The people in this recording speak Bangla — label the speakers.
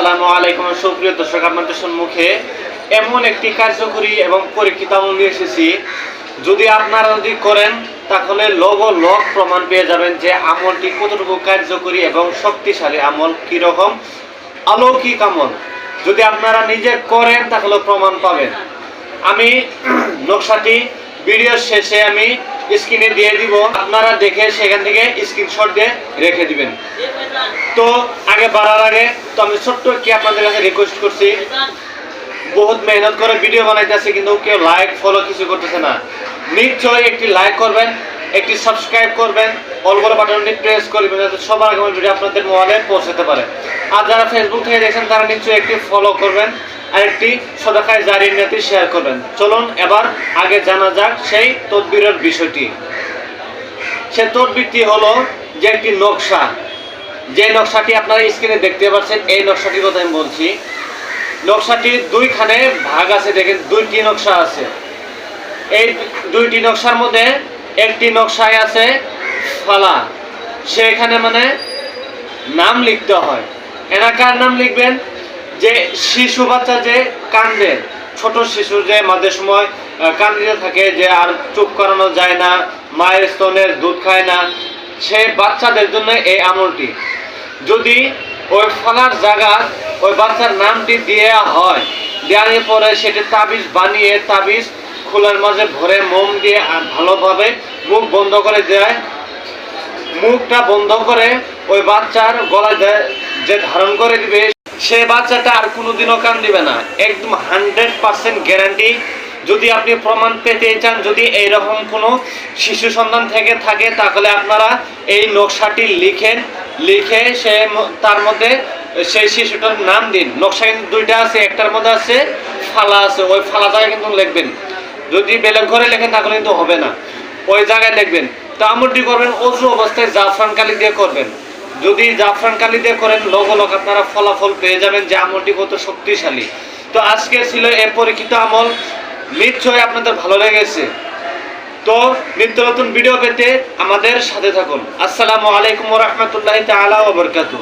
Speaker 1: আসসালামু আলাইকুম। সুপ্রিয় দর্শক, আপনাদের সম্মুখে এমন একটি কার্যকরী এবং পরীক্ষিত আমল নিয়ে এসেছি। যদি আপনারা যদি করেন, তাহলে লগ লগ প্রমাণ পেয়ে যাবেন যে আমলটি কতটুকু কার্যকরী এবং শক্তিশালী আমল কীরকম। অলৌকিক আমল। যদি আপনারা নিজে করেন, তাহলে প্রমাণ পাবেন। আমি নকশাটি ভিডিওর শেষে আমি স্ক্রিনে দিয়ে দিব। আপনারা দেখে সেখান থেকে স্ক্রিনশট দিয়ে রেখে দিবেন। তো আগে বাড়ার আগে আমি ছোট্ট কি আপনাদের কাছে রিকোয়েস্ট করছি। বহুত মেহনত করে ভিডিও বানাইতেছে, কিন্তু কেউ লাইক ফলো কিছু করতেছে না। নিশ্চয়ই একটি লাইক করবেন, একটি সাবস্ক্রাইব করবেন অল বড় বাটনটি প্রেস করবেন যাতে সবার আগে ভিডিও আপনাদের মোবাইলে পৌঁছাতে পারে। আর যারা ফেসবুক থেকে দেখছেন, তারা নিশ্চয়ই একটি ফলো করবেন, আর একটি সদাকায় জারি নিয়তি শেয়ার করবেন। চলুন এবার আগে জানা যাক সেই তদবিরের বিষয়টি। সে তদবিরটি হলো যে একটি নকশা। যে নকশাটি আপনারা স্ক্রিনে দেখতে পাচ্ছেন, এই নকশাটির কথা আমি বলছি। নকশাটির দুইখানে ভাগ আছে, দেখেন, দুইটি নকশা আছে। এই দুইটি নকশার মধ্যে একটি নকশায় আছে ফালা। সেখানে মানে নাম লিখতে হয়। এনাকার নাম লিখবেন? যে শিশু বাচ্চা যে কান্দে, ছোট শিশু যে মাঝে সময় কান্দিতে থাকে, যে আর চুপ করানো যায় না, মায়ের স্তনের দুধ খায় না সেই বাচ্চাদের জন্য এই আমলটি। যদি ওই ফলার জায়গা ওই বাচ্চার নামটি দেওয়া হয় দেওয়ার পরে সেটি তাবিজ বানিয়ে তাবিজ খোলার মাঝে ভরে মোম দিয়ে আর ভালোভাবে মুখ বন্ধ করে দেয়। মুখটা বন্ধ করে ওই বাচ্চার গলায় দে- যে ধারণ করে দিবে, সে বাচ্চাটা আর কোনোদিনও কান দিবে না। একদম হান্ড্রেড পার্সেন্ট গ্যারান্টি। যদি আপনি প্রমাণ পেতে চান, যদি এইরকম কোনো শিশু সন্তান থেকে থাকে, তাহলে আপনারা এই নকশাটি লিখেন লিখে সে তার মধ্যে সেই শিশুটার নাম দিন। নকশা কিন্তু দুইটা আছে, একটার মধ্যে আছে, ফালা আছে। ওই ফালা জায়গায় কিন্তু লিখবেন। যদি বেলেগ ঘরে লেখেন, তাহলে কিন্তু হবে না। ওই জায়গায় লিখবেন। তো আমলটি করবেন, অজু অবস্থায় জাফরান কালি দিয়ে করবেন। যদি জাফরান কালি দিয়ে করেন লগলগ আপনারা ফলাফল পেয়ে যাবেন যে আমলটি কত শক্তিশালী। তো আজকে ছিল এ পরীক্ষিত আমল। নিশ্চয়ই আপনাদের ভালো লেগেছে। তো নিত্য নতুন ভিডিও পেতে আমাদের সাথে থাকুন। আসসালামু আলাইকুম রহমতুল্লাহ তালা ওবরকাতু